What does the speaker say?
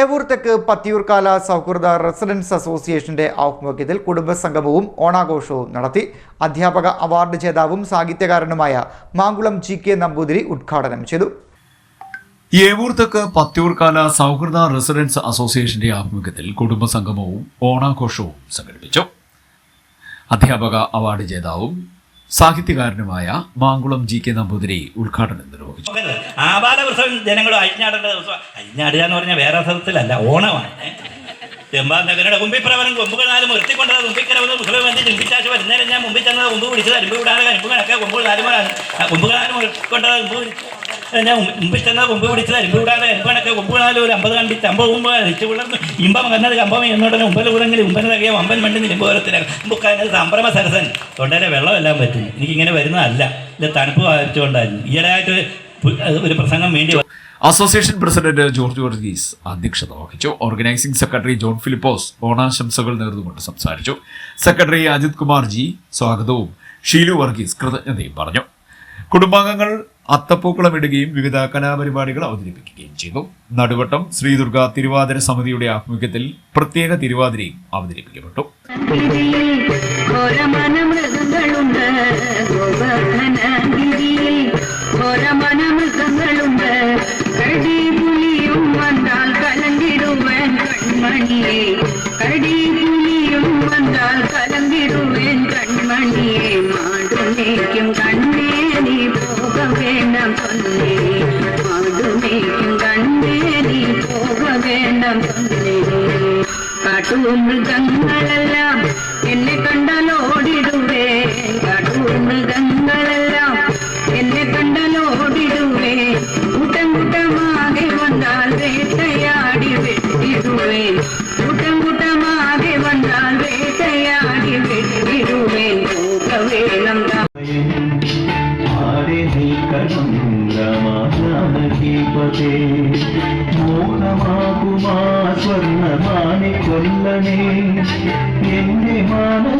ഏവൂർ തെക്ക് പത്തിയൂർക്കാല സൗഹൃദ റെസിഡൻസ് അസോസിയേഷന്റെ ആഭിമുഖ്യത്തിൽ കുടുംബസംഗമവും ഓണാഘോഷവും നടത്തി. അധ്യാപക അവാർഡ് ജേതാവും സാഹിത്യകാരനുമായ മാങ്കുളം ജി കെ നമ്പൂതിരി ഉദ്ഘാടനം ചെയ്തു. ഏവൂർ തെക്ക് പത്തിയൂർക്കാല സൗഹൃദ റെസിഡൻസ് അസോസിയേഷന്റെ ആഭിമുഖ്യത്തിൽ കുടുംബസംഗമവും ഓണാഘോഷവും സംഘടിപ്പിച്ചു. അധ്യാപക അവാർഡ് ജേതാവും സാഹിത്യകാരനുമായ മാങ്കുളം ജി കെ നമ്പൂതിരി ഉദ്ഘാടനം നിർവഹിച്ചു. ഉത്സവം ജനങ്ങൾ അഴിഞ്ഞാടേണ്ട ദിവസം അഴിഞ്ഞാടുക എന്ന് പറഞ്ഞാൽ വേറെ അർത്ഥത്തിലല്ല ഓണമാണ്. ചെമ്പാന്തകരുടെ കുമ്പിപ്രവനം കൊമ്പുകളാലും ഉയർത്തിക്കൊണ്ടത് കുമ്പിക്കരവെന്ന് മുസ്ലിം വേണ്ടി ചിന്തിച്ചാശ് വരുന്നേരം ഞാൻ മുമ്പിൽ ചെന്നത് കൊമ്പ് പിടിച്ചത് അരുമ്പ് വിടാതെ അരുമ്പുകളൊക്കെ കണക്കെ നാലുമാണ് ആ കൊമ്പുകളാലും ഉയർത്തിക്കൊണ്ടത് കൊമ്പ് പിടിച്ച് ഞാൻ മുമ്പിൽ ചെന്നാൽ കൊമ്പ് പിടിച്ചത് അരിമ്പ് കൂടാതെ കരിമ്പ് കണക്കെ കൊമ്പ് കാലും ഒരു അമ്പത് കണ്ടിട്ട് അമ്പ കൊമ്പ് അരിച്ചു പുലർന്ന് ഇമ്പം കന്നത് കമ്പം എന്നോടനെ ഉമ്പൽ കൂടെങ്കിൽ ഉമ്പൻ തകയോ അമ്പൻ മണ്ടി നിരുമ്പ് ഓരത്തിനാണ് മുക്കാനത് സംഭ്രമ സരസൻ. തൊണ്ടയിലെ വെള്ളമെല്ലാം പറ്റുന്നു. എനിക്കിങ്ങനെ വരുന്നതല്ല. ഇത് തണുപ്പ് വായിച്ചുകൊണ്ടായിരുന്നു ഈയിടെയായിട്ട് ഒരു പ്രസംഗം വേണ്ടി. അസോസിയേഷൻ പ്രസിഡന്റ് ജോർജ് വർഗീസ് അധ്യക്ഷത വഹിച്ചു. ഓർഗനൈസിംഗ് സെക്രട്ടറി ജോൺ ഫിലിപ്പോസ് ഓണാശംസകൾ നേർന്നുകൊണ്ട് സംസാരിച്ചു. സെക്രട്ടറി അജിത് കുമാർ ജി സ്വാഗതവും. ഷീലു വർഗീസ് കൃതജ്ഞതയും പറഞ്ഞു. കുടുംബാംഗങ്ങൾ അത്തപ്പൂക്കളം ഇടുകയും വിവിധ കലാപരിപാടികൾ അവതരിപ്പിക്കുകയും ചെയ്തു. നടുവട്ടം ശ്രീദുർഗ തിരുവാതിര സമിതിയുടെ ആഭിമുഖ്യത്തിൽ പ്രത്യേക തിരുവാതിരയും അവതരിപ്പിക്കപ്പെട്ടു. കൺമണിയെ. தந்தே மாடுமேயும் கண்டே நீ போக வேண்டாம் தந்தே காட்டு மிருகங்களெல்லாம் என்னை கண்டால் ஓடிடுவே காட்டு மிருகங்களெல்லாம் என்னை கண்டால் ஓடிடுவே கூட்டம் கூட்டமாக வந்தால் வேட்டையாடி வெட்டிடுவேன் கூட்டம் கூட்டமாக வந்தால் வேட்டையாடி வெட்டிடுவேன் போக வேணம் தான் కసుంద్రమా మోహమాకుమా స్వర్ణమాని కొల్లనే. ఎన్ని మాన